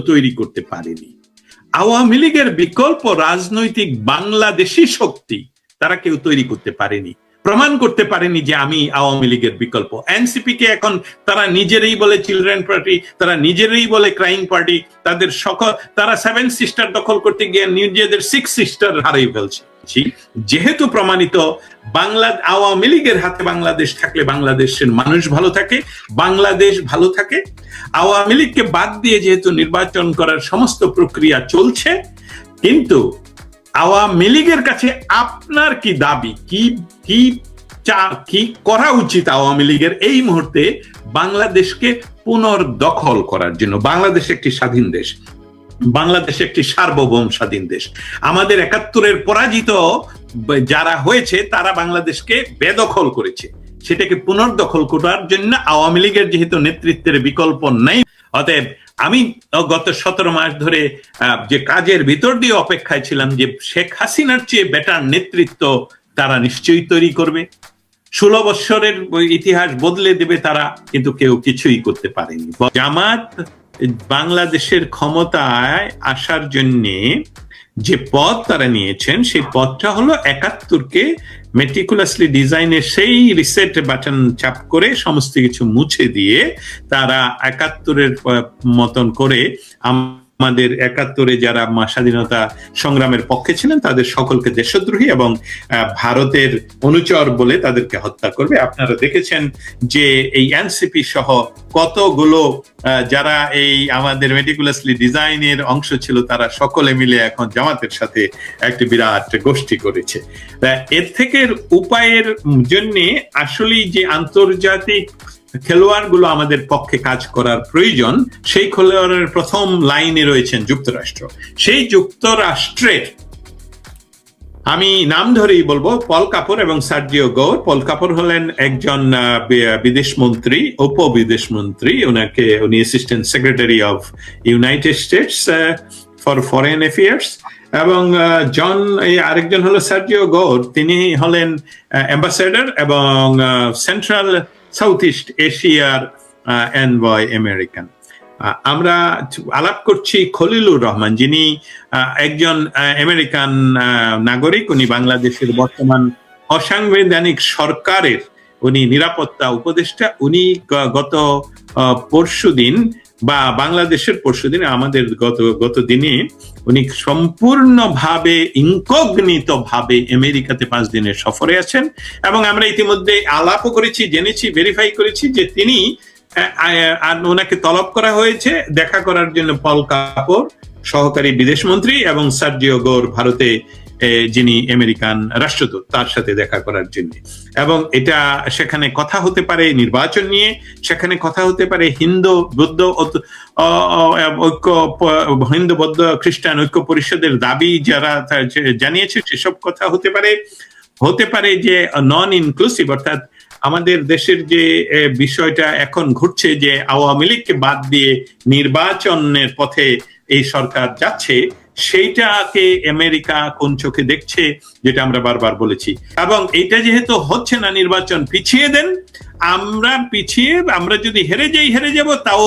তৈরি করতে পারেনি। আওয়ামী লীগের বিকল্প রাজনৈতিক বাংলাদেশি শক্তি তারা কেউ তৈরি করতে পারেনি। প্রমাণ করতে পারেনি যে আমি আওয়ামী লীগের বিকল্প। এনসিপি কে এখন তারা নিজেরই বলে চিলড্রেন পার্টি, তারা নিজেরই বলে ক্রাইম পার্টি, তাদের সকল, তারা সেভেন সিস্টার দখল করতে গিয়ে নিজেদের সিক্স সিস্টার হারিয়ে ফেলছে। যেহেতু প্রমাণিত, বাংলা, আওয়ামী লীগের হাতে বাংলাদেশ থাকলে বাংলাদেশের মানুষ ভালো থাকে, বাংলাদেশ ভালো থাকে। আওয়ামী লীগকে বাদ দিয়ে যেহেতু নির্বাচন করার সমস্ত প্রক্রিয়া চলছে, কিন্তু আওয়ামী লীগের কাছে আপনার কি দাবি? কি কি চা, কি করা উচিত আওয়ামী লীগের এই মুহূর্তে বাংলাদেশকে পুনর্দখল করার জন্য? বাংলাদেশ একটি স্বাধীন দেশ। বাংলাদেশ একটি সার্বভৌম স্বাধীন দেশ। আমাদের একাত্তরের পরাজিত যারা হয়েছে, তারা বাংলাদেশকে বেদখল করেছে। সেটাকে পুনর্দখল করার জন্য আওয়ামী লীগের যেহেতু নেতৃত্বের বিকল্প নেই, অতএব আমি গত সতেরো মাস ধরে যে কাজের ভিতর দিয়ে অপেক্ষায় ছিলাম যে শেখ হাসিনার চেয়ে বেটার নেতৃত্ব তারা নিশ্চয়ই তৈরি করবে। ষোলো বৎসরের ইতিহাস বদলে দেবে তারা, কিন্তু কেউ কিছুই করতে পারেনি। জামাত বাংলাদেশের ক্ষমতায় আসার জন্যে যে পথ তারা নিয়েছেন, সেই পথটা হলো একাত্তরকে মেটিকুলাসলি ডিজাইনের সেই রিসেট বাটন চাপ করে সমস্ত কিছু মুছে দিয়ে তারা একাত্তরের মতন করে আমাদের একাত্তরে যারা স্বাধীনতা সংগ্রামের পক্ষে ছিলেন, তাদের সকলকে দেশদ্রোহী এবং ভারতের অনুচর বলে তাদেরকে হত্যা করবে। আপনারা দেখেছেন যে এই এনসিপি সহ কতগুলো যারা এই আমাদের মেটিকুলাসলি ডিজাইনের অংশ ছিল, তারা সকলে মিলে এখন জামাতের সাথে একটি বিরাট গোষ্ঠী করেছে। এর থেকে উপায়ের জন্য আসলেই যে আন্তর্জাতিক খেলোয়াড়গুলো আমাদের পক্ষে কাজ করার প্রয়োজন, সেই খেলোয়াড়ের প্রথম লাইনে রয়েছেন যুক্তরাষ্ট্র। সেই যুক্তরাষ্ট্রের আমি নাম ধরেই বলব, পল কাপুর এবং সার্জিও গৌর। পল কাপুর হলেন একজন বিদেশ মন্ত্রী উপ বিদেশ মন্ত্রী ওনাকে উনি assistant secretary of United States for foreign affairs এবং জন, এই আরেকজন হলো সার্জিও গৌর। তিনি হলেন অ্যাম্বাসেডার এবং সেন্ট্রাল সাউথ ইস্ট এশিয়ার এনভয় আমেরিকান আমরা আলাপ করছি খলিলুর রহমান, যিনি একজন আমেরিকান নাগরিক, উনি বাংলাদেশের বর্তমান অসাংবিধানিক সরকারের, উনি নিরাপত্তা উপদেষ্টা, উনি গত পরশু দিন বা বাংলাদেশের পরশু দিনে আমাদের গত গত দিনে উনি সম্পূর্ণভাবে ইনকগনিত ভাবে আমেরিকাতে পাঁচ দিনের সফরে আছেন এবং আমরা ইতিমধ্যে আলাপও করেছি, জেনেছি ভেরিফাই করেছি যে তিনি ওনাকে তলব করা হয়েছে দেখা করার জন্য পল কাপুর, সহকারী বিদেশ মন্ত্রী এবং সার্জিও গৌর ভারতে যিনি আমেরিকান রাষ্ট্রদূত, তার সাথে দেখা করার জন্য। এবং এটা সেখানে কথা হতে পারে নির্বাচন নিয়ে, সেখানে কথা হতে পারে হিন্দু, বৌদ্ধ ঐক্য হিন্দু, বৌদ্ধ, খ্রিস্টান, ঐক্য পরিষদের দাবি যারা জানিয়েছে, সেসব কথা হতে পারে। হতে পারে যে নন ইনক্লুসিভ অর্থাৎ আমাদের দেশের যে বিষয়টা এখন ঘটছে যে আওয়ামী লীগকে বাদ দিয়ে নির্বাচনের পথে এই সরকার যাচ্ছে সেইটাকে আমেরিকা কোন চোখে দেখছে, যেটা আমরা বারবার বলেছি। এবং এটা যেহেতু হচ্ছে না নির্বাচন, পিছিয়ে দেন আমরা পিছিয়ে, আমরা যদি হেরে যাই, হেরে যাব, তাও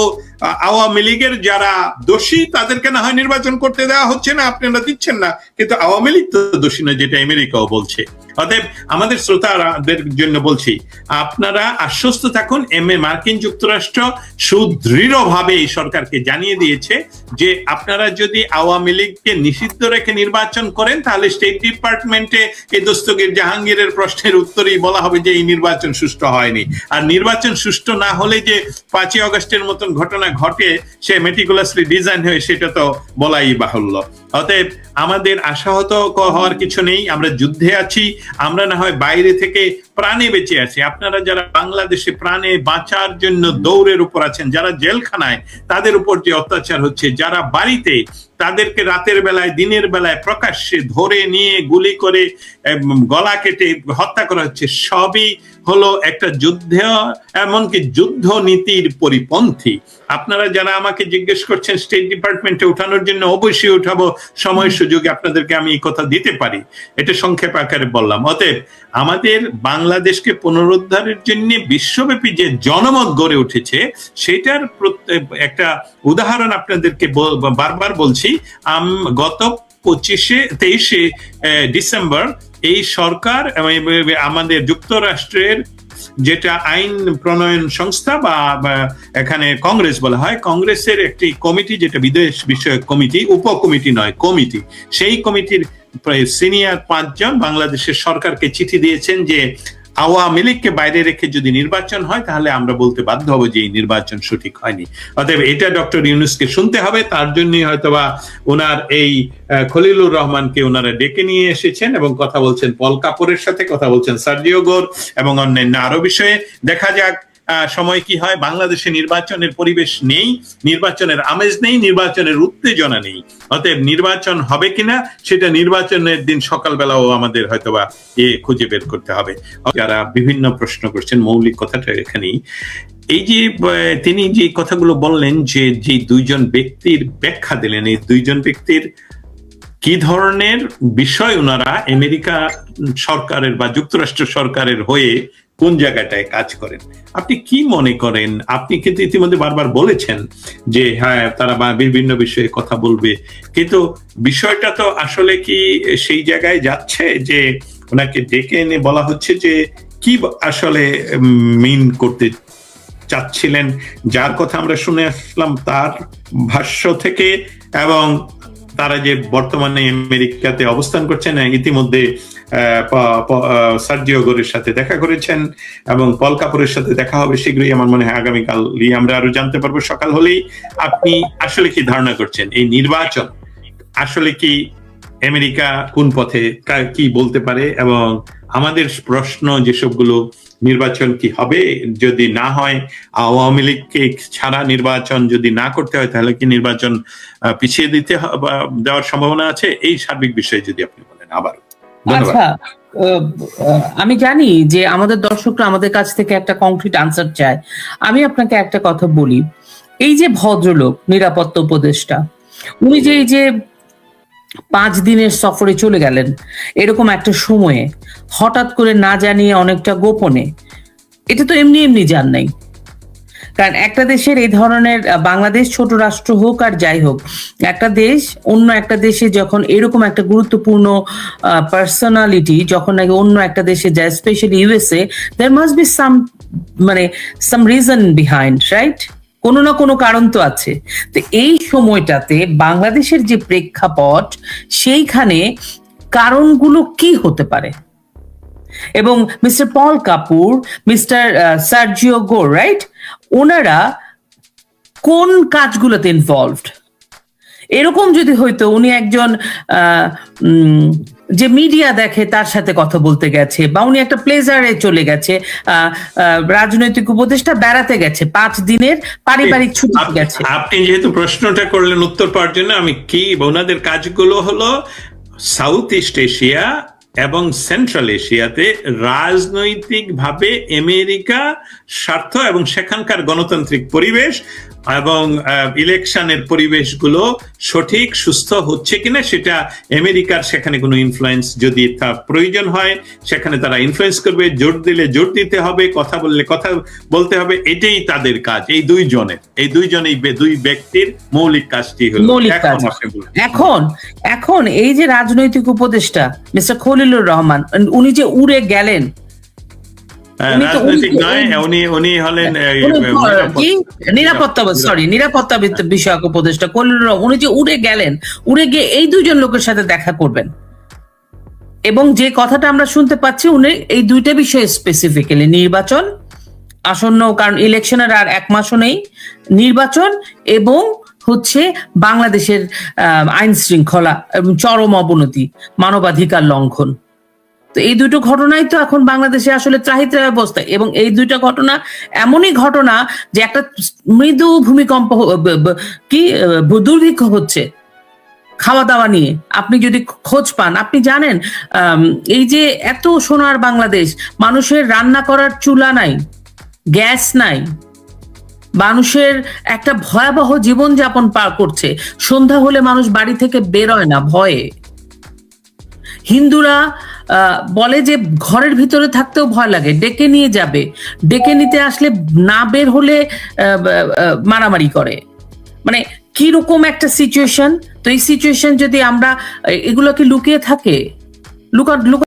আওয়ামী লীগের যারা দোষী, তাদেরকে না হয় নির্বাচন করতে দেওয়া হচ্ছে না আপনারা দিচ্ছেন না। কিন্তু আওয়ামী লীগ তো দোষী না যেটা আমেরিকাও বলছে। অতএব আমাদের শ্রোতাদের জন্য বলছি, আপনারা আশ্বস্ত থাকুন, এম এ মার্কিন যুক্তরাষ্ট্র সুদৃঢ়ভাবে এই সরকারকে জানিয়ে দিয়েছে যে আপনারা যদি আওয়ামী লীগকে নিষিদ্ধ রেখে নির্বাচন করেন, তাহলে স্টেট ডিপার্টমেন্টে এই দস্তগীর জাহাঙ্গীরের প্রশ্নের উত্তরেই বলা হবে যে এই নির্বাচন সুষ্ঠু হয়নি। আর নির্বাচন সুষ্ঠু না হলে যে পাঁচই অগস্টের মতন ঘটনা ঘটে, সে মেটিকুলাসলি ডিজাইন হয়ে সেটা তো বলাই বাহুল্য। অতএব আমাদের আশাহত হওয়ার কিছু নেই, আমরা যুদ্ধে আছি, আমরা না হয় বাইরে থেকে প্রাণে বেঁচে আছি। আপনারা যারা বাংলাদেশে প্রাণে বাঁচার জন্য দৌড়ের উপর আছেন, যারা জেলখানায়, তাদের উপর যে অত্যাচার হচ্ছে, যারা বাড়িতে তাদেরকে রাতের বেলায়, দিনের বেলায় প্রকাশ্যে ধরে নিয়ে গুলি করে গলা কেটে হত্যা করা হচ্ছে, সবই হলো একটা যুদ্ধ, এমনকি যুদ্ধ নীতির পরিপন্থী। আপনারা যারা আমাকে জিজ্ঞেস করছেন স্টেট ডিপার্টমেন্টে উঠানোর জন্য, অবশ্যই উঠাবো। সময়, সুযোগে আপনাদেরকে আমি এই কথা দিতে পারি। এটা সংক্ষেপ আকারে বললাম। অতএব, আমাদের বাংলাদেশকে পুনরুদ্ধারের জন্য বিশ্বব্যাপী যে জনমত গড়ে উঠেছে, সেটার একটা উদাহরণ আপনাদেরকে বারবার বলছি। গত পঁচিশে, তেইশে ডিসেম্বর এই সরকার আমাদের যুক্তরাষ্ট্রের যেটা আইন প্রণয়ন সংস্থা বা এখানে কংগ্রেস বলা হয়, কংগ্রেসের একটি কমিটি যেটা বিদেশ বিষয়ক কমিটি, উপকমিটি নয়, কমিটি। সেই কমিটির সিনিয়র পাঁচজন বাংলাদেশের সরকারকে চিঠি দিয়েছেন যে আওয়ামী লীগকে বাইরে রেখে যদি নির্বাচন হয়, তাহলে আমরা বলতে বাধ্য হব যে এই নির্বাচন সঠিক হয়নি। অতএব এটা ডক্টর ইউনুসকে শুনতে হবে, তার জন্যই হয়তোবা ওনার এই খলিলুর রহমানকে ওনারা ডেকে নিয়ে এসেছেন এবং কথা বলছেন পল কাপুরের সাথে, কথা বলছেন সার্জিও গোর এবং অন্যান্য আরও বিষয়ে। দেখা যাক সময় কি হয়? বাংলাদেশে নির্বাচনের পরিবেশ নেই, নির্বাচনের আমেজ নেই, নির্বাচনের উত্তেজনা নেই। অতএব নির্বাচন হবে কিনা, সেটা নির্বাচনের দিন সকালবেলাও আমাদের হয়তোবা এ খুঁজে বের করতে হবে। যারা বিভিন্ন প্রশ্ন করছেন, মৌলিক কথাটা এখানেই এই যে তিনি যে কথাগুলো বললেন যে যে দুইজন ব্যক্তির ব্যাখ্যা দিলেন, এই দুইজন ব্যক্তির কি ধরনের বিষয় ওনারা আমেরিকা সরকারের বা যুক্তরাষ্ট্র সরকারের হয়ে কোন জায়গাটায় কাজ করেন? আপনি কি মনে করেন? আপনি কিন্তু ইতিমধ্যে বারবার বলেছেন যে হ্যাঁ তারা বিভিন্ন বিষয়ে কথা বলবে। কিন্তু বিষয়টা তো আসলে কি সেই জায়গায় যাচ্ছে যে, ওনাকে ডেকে এনে বলা হচ্ছে যে, কি আসলে মিন করতে চাচ্ছিলেন? যার কথা আমরা শুনে আসলাম তার ভাষ্য থেকে এবং তারা যে বর্তমানে আমেরিকাতে অবস্থান করছেন, ইতিমধ্যে সার্জিও গোরের সাথে দেখা করেছেন এবং পল কাপুরের সাথে দেখা হবে শীঘ্রই। আমার মনে হয় আগামীকালই আমরা আরও জানতে পারব। সকাল হলেই আপনি আসলে কি ধারণা করছেন? এই নির্বাচন আসলে কি আমেরিকা কোন পথে কি বলতে পারে? এবং আমাদের প্রশ্ন যেসবগুলো, নির্বাচন কি হবে? যদি না হয়, আওয়ামী লীগকে ছাড়া নির্বাচন যদি না করতে হয়, তাহলে কি নির্বাচন পিছিয়ে দিতে দেওয়ার সম্ভাবনা আছে? এই সার্বিক বিষয়ে যদি আপনি বলেন আবার ধন্যবাদ আচ্ছা আমি জানি যে আমাদের দর্শকরা আমাদের কাছ থেকে একটা কংক্রিট আনসার চায়। আমি আপনাকে একটা কথা বলি। এই যে ভদ্রলোক, নিরাপত্তা উপদেষ্টা, উনি যে এই যে পাঁচ দিনের সফরে চলে গেলেন, এরকম একটা সময়ে, হঠাৎ করে না জানিয়ে অনেকটা গোপনে, এটা তো এমনি এমনি যান নাই। কারণ একটা দেশের এই ধরনের বাংলাদেশ ছোট রাষ্ট্র হোক আর যাই হোক, একটা দেশ অন্য একটা দেশে যখন এরকম একটা গুরুত্বপূর্ণ পার্সোনালিটি যখন নাকি অন্য একটা দেশে যায় স্পেশালি ইউএসএ দের মাস্ট বি সাম মানে সাম রিজন বিহাইন্ড রাইট কোনো না কোনো কারণ তো আছে। তো এই সময়টাতে বাংলাদেশের যে প্রেক্ষাপট, সেইখানে কারণগুলো কি হতে পারে? এবং mister Paul Kapoor, mister Sergio Gor right ওনারা কোন কাজগুলোতে ইনভলভড এরকম যদি হইতো উনি একজন যে মিডিয়া দেখে তার সাথে কথা বলতে গেছে বা উনি একটা প্লেজারে চলে গেছে রাজনৈতিক উপদেষ্টা বেড়াতে গেছে পাঁচ দিনের পারিবারিক ছুটি গেছে। আপনি যেহেতু প্রশ্নটা করলেন উত্তর পাওয়ার জন্য আমি কি ওনাদের কাজগুলো হলো সাউথ ইস্ট এশিয়া এবং সেন্ট্রাল এশিয়াতে রাজনৈতিকভাবে আমেরিকা স্বার্থ এবং সেখানকার গণতান্ত্রিক পরিবেশ এবং ইলেকশনের পরিবেশগুলো সঠিক সুস্থ হচ্ছে কিনা সেটা আমেরিকার সেখানে কোনো ইনফ্লুয়েন্স যদি তা প্রয়োজন হয় সেখানে তারা ইনফ্লুয়েন্স করবে জোর দিলে জোর দিতে হবে কথা বললে কথা বলতে হবে এটাই তাদের কাজ এই দুইজনের এই দুইজনেই বে- দুই ব্যক্তির মৌলিক কাজটি হলো এখন। এখন এই যে রাজনৈতিক উপদেষ্টা মিস্টার খলিলুর রহমান উনি যে উড়ে গেলেন রাজনৈতিক নয় উনি উনি হলেন নিরাপত্তা- সরি নিরাপত্তা। বিষয়ক উপদেষ্টা খলিলুর উনি যে উড়ে গেলেন উড়ে গিয়ে এই দুইজন লোকের সাথে দেখা করবেন। এবং যে কথাটা আমরা শুনতে পাচ্ছি উনি এই দুইটা বিষয়ে স্পেসিফিক্যালি নির্বাচন আসন্ন কারণ ইলেকশনের আর এক মাসও নেই নির্বাচন এবং হচ্ছে বাংলাদেশের আহ, আইন শৃঙ্খলা এবং চরম অবনতি মানবাধিকার লঙ্ঘন। তো এই দুটো ঘটনাই তো এখন বাংলাদেশে আসলে চাহিদা অবস্থা। এবং এই দুইটা ঘটনা এমনই ঘটনা যে একটা মৃদু ভূমিকম্প কি দুর্ভিক্ষ হচ্ছে খাওয়া দাওয়া নিয়ে। আপনি যদি খোঁজ পান, আপনি জানেন এই যে এত সোনার বাংলাদেশ, মানুষের রান্না করার চুলা নাই, গ্যাস নাই, মানুষের একটা ভয়াবহ জীবনযাপন পার করছে। সন্ধ্যা হলে মানুষ বাড়ি থেকে বেরোয় না, ভয়ে। হিন্দুরা বলে যে ঘরের ভিতরে থাকতেও ভয় লাগে, ডেকে নিয়ে যাবে। ডেকে নিতে আসলে না বের হলে মারামারি করে। মানে কি রকম একটা সিচুয়েশন তো এই সিচুয়েশন যদি আমরা এগুলোকে লুকিয়ে থাকে? Luka Luka